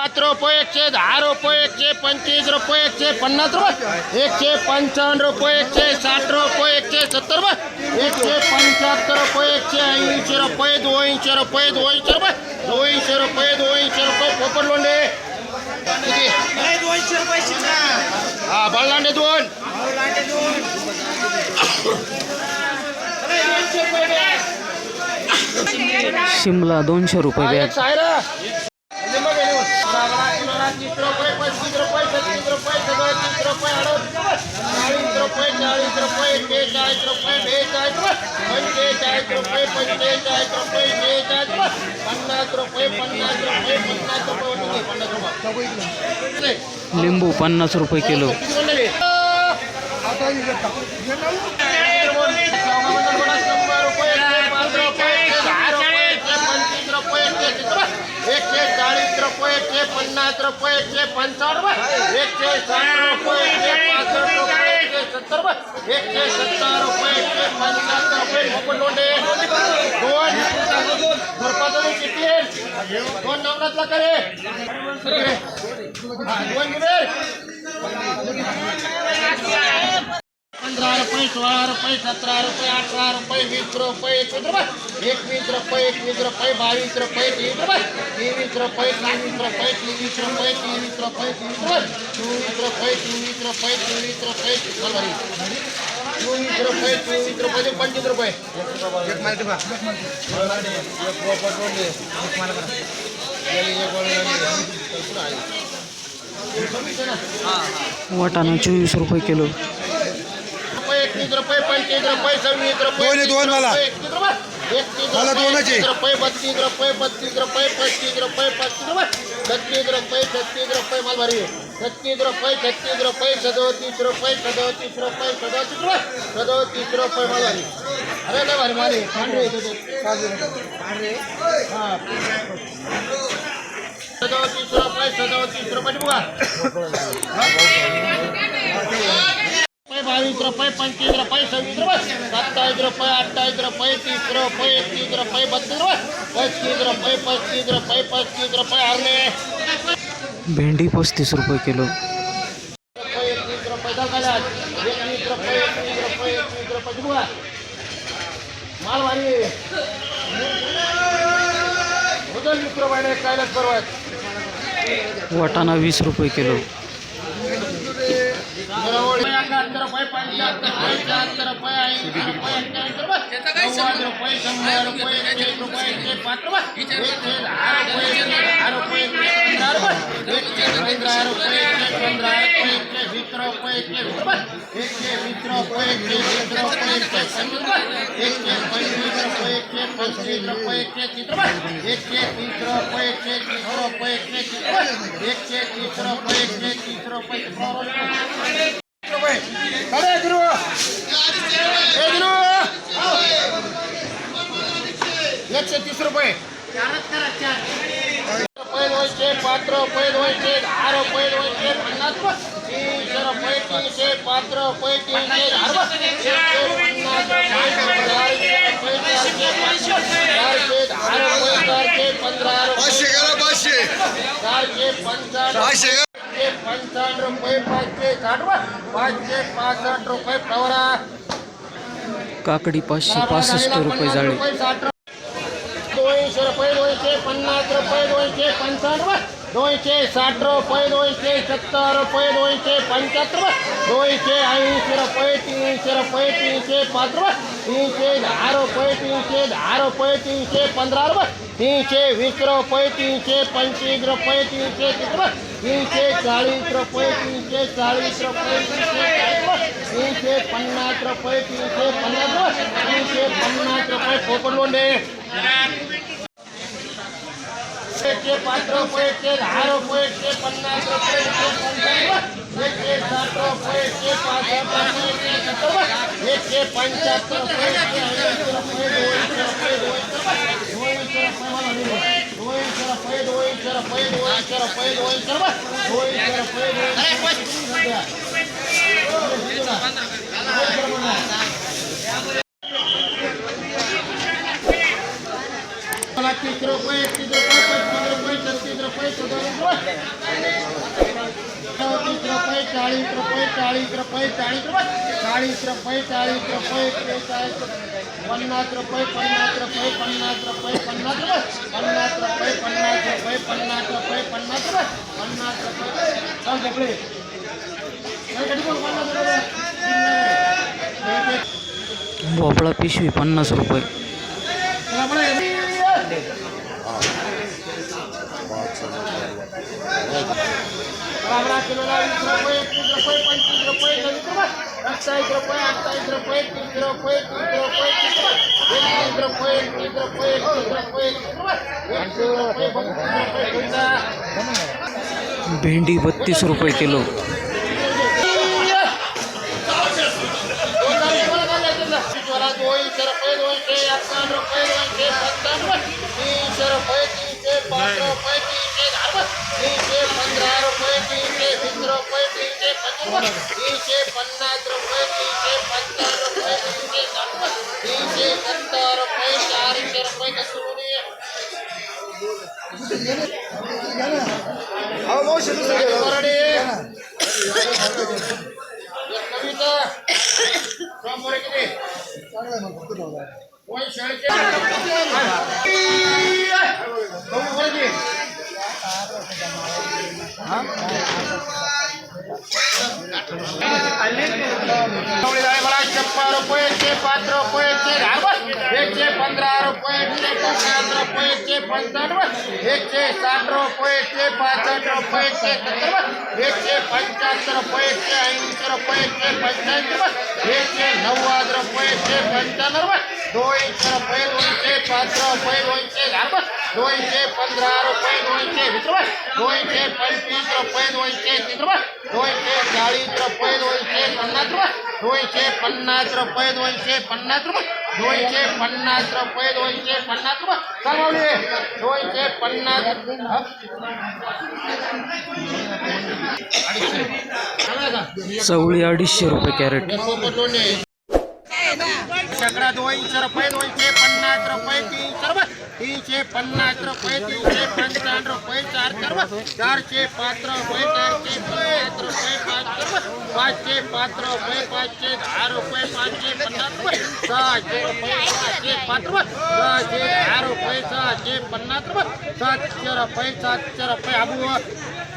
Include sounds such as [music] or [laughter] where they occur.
पाच रुपये एकशे दहा रुपये एकशे पंचवीस रुपये एकशे पन्नास रुपये एकशे पंचावन्न रुपये एकशे साठ रुपये एकशे सत्तर रुपये एकशे पंच्याहत्तर रुपये एकशे ऐंशी रुपये दोनशे रुपये दोनशे रुपये दोनशे रुपये दोनशे रुपये पोपट लोंडे. दोनशे रुपये हा बळलांडे दोन. शिमला दोनशे रुपये बॅग. પચીસ રૂપિયા रुपये રૂપિયા रुपये રૂપિયા સદત્રીસ રૂપિયા અડત્રીસ ચાલીસ રૂપિયા ચાલીસ રૂપિયા બેચાળીસ રૂપિયા બેચાળીસ પંચેચાળીસ રૂપિયા પંચેચાળીસ રૂપિયા બેચાળીસ પન્નાસ રૂપિયા પન્નાસ રૂપિયા પન્નાસ રૂપિયા પન્નાસ રૂપિયા લીંબુ પન્નાસ રૂપિયા કિલો રૂપિયા છે ચાલીસ રૂપો એક છે પન્નાસ રૂપો એક છે પંચાણું એક છે સાઠ રૂપો એક છે પાસઠ રૂપો એક છે સત્તર એક છે સત્તર રૂપો એક છે પંચાસ રૂપો મોકલ કરે. દોન ગીરે रुपये सोळा रुपये रुपये रुपये वीस रुपये रुपये रुपये रुपये बावीस रुपये रुपये रुपये रुपये रुपये रुपये रुपये रुपये रुपये रुपये रुपये रुपये पंचवीस रुपये वाटाणा चोवीस रुपये किलो एकतीस रुपये पंचवीस रुपये सव्वीस रुपये दोन दोन मला. एकतीस रुपये एकतीस मला रुपये, आहे. एकतीस रुपये बत्तीस रुपये बत्तीस रुपये पस्तीस रुपये पस्तीस रुपये छत्तीस रुपये छत्तीस रुपये माल भारी. छत्तीस रुपये छत्तीस रुपये सदोतीस रुपये सदोतीस रुपये सदोतीस रुपये सदोतीस रुपये माल भारी अरे लय भारी माल आहे पांढरे आहे ते. हा. सदोतीस रुपये सदोतीस रुपये बघा [laughs] भेंडी पस्तीस रुपये किलो. वाटाणा वीस रुपये किलो. एकाहत्तर रुपये पंच्याहत्तर पंच्याहत्तर रुपये ऐंशी रुपये एक्क्याऐंशी रुपये नव्वद रुपये शंभर रुपये एकशे रुपये एकशे पाच रुपये एकशे दहा रुपये दहा रुपये पंधरा रुपये एकशे पंधरा रुपये एकशे पंधरा रुपये एकशे वीस रुपये एकशे रुपये एकशे वीस रुपये एकशे वीस रुपये एकशे पंचवीस रुपये एकशे पंचवीस रुपये एकशे पस्तीस रुपये एकशे तीस रुपये एकशे तीस रुपये एकशे तीस रुपये एकशे तीस रुपये एकशे तीस रुपये एकशे तीस रुपये ભાઈ. અરે ગુરુ એ ગુરુ એકસો ત્રીસ રૂપિયા પૈદ હોય છે પાત્ર પૈદ હોય છે હારો પૈદ હોય છે પૈટી છે પાત્ર પૈટી છે હારો પૈતાર છે પંદર હારો છે પંદર. પાંચે પંચાવન રૂપિયા પાંચે કાઢવા કાકડી પાંચસો પાસઠ રૂપિયા જાળી. દોઈસો રૂપિયા છે પન્નાસ રૂપિયા દોઈ છે પંચાવન. દોઈ છે સાઠ રૂપિયા દોઈ છે સત્તર રૂપિયા દોઈ છે પંચોતેર. દોઈ છે એંસી રૂપિયા ત્રીસો રૂપિયા ત્રીસો પાંત્રીસ. ત્રીસે ધાર રૂપિયા ત્રીસે ધાર રૂપિયા ત્રીસે પંદર ત્રીસે વીસ રૂપિયા ત્રીસે પંચીસ રૂપિયા ત્રીસે ત્રીસ. नीचे चाळीस रुपये तीनशे चाळीस रुपये तीनशे तीनशे रुपये तीनशे पन्नास। तीनशे पन्नास रुपये कोकण लोंडे एकशे पाच रुपये एकशे रुपये एकशे रुपये કરો પૈડ ઓઇલ કરો પૈડ ઓઇલ કરો ઓઇલ કરો પૈડ ઓઇલ અરે કોઈ ત્રીસ રૂપિયા ત્રીસ રૂપિયા ત્રીસ રૂપિયા ત્રીસ રૂપિયા இருபத்தஞ்சு ரூபாய் தாளிக்கு ரூபாய் தாளிக்கு ரூபாய் தாளிக்கு ரூபாய் தாளிக்கு ரூபாய் தாளிக்கு ரூபாய் தாளிக்கு பன்னாத் ரூபாய் பன்னாத் ரூபாய் பன்னாத் ரூபாய் பன்னாத் ரூபாய் பன்னாத் ரூபாய் பன்னாத் ரூபாய் பன்னாத் ரூபாய் பன்னாத் ரூபாய் பன்னாத் ரூபாய் சார் எப்படி ரொம்ப அவ்வளோ பிஸ்வி பன்னாஸ் ரூபாய் अठ्ठावीस रुपये अठ्ठावीस रुपये तीस रुपये रुपये एकतीस रुपये एकतीस रुपये एकतीस रुपये एकतीस भेंडी बत्तीस रुपये किलो. तीनशे पन्नास रुपये तीनशे पंचावन्न रुपये तीनशे तीनशे सत्तर रुपये चारशे रुपये का सुरू नहीं है हाँ? छप्पन रुपये एकशे पाच रुपये एकशे दहा रुपये पंधरा रुपये एकशे पन्नास रुपये एकशे पंचावन्न एकशे साठ रुपये एकशे पासष्ट रुपये एकशे सत्तर एकशे पंच्याहत्तर रुपये एकशे ऐंशी रुपये एकशे पंच्याऐंशी एकशे नव्वद रुपये एकशे पंच्याण्णव दोनशे रुपये दोनशे पाच रुपये दोनशे दहा रुपये दोनशे पंधरा रुपये दोनशे वीस रुपये दोनशे पंचवीस रुपये दोनशे तीस रुपये दोनशे चाळीस रुपये दोनशे पन्नास रुपये दोनशे पन्नास रुपये दोनशे पन्नास रुपये दोनशे पन्नास रुपये दोनशे पन्नास रुपये. चालवले दोनशे पन्नास? चवळी अडीचशे रुपये कॅरेट. सगळा दोनशे रुपये दोनशे पन्नास रुपये तीनशे रुपये तीनशे पन्नास रुपये तीनशे पंचावन्न रुपये चारशे रुपये चारशे पाच रुपये चारशे पन्नास रुपये पाचशे रुपये पाचशे पाच रुपये पाचशे दहा रुपये पाचशे पन्नास रुपये सहाशे रुपये सहाशे पाच रुपये सहाशे दहा रुपये सहाशे पन्नास रुपये सातशे रुपये सातशे रुपये अबू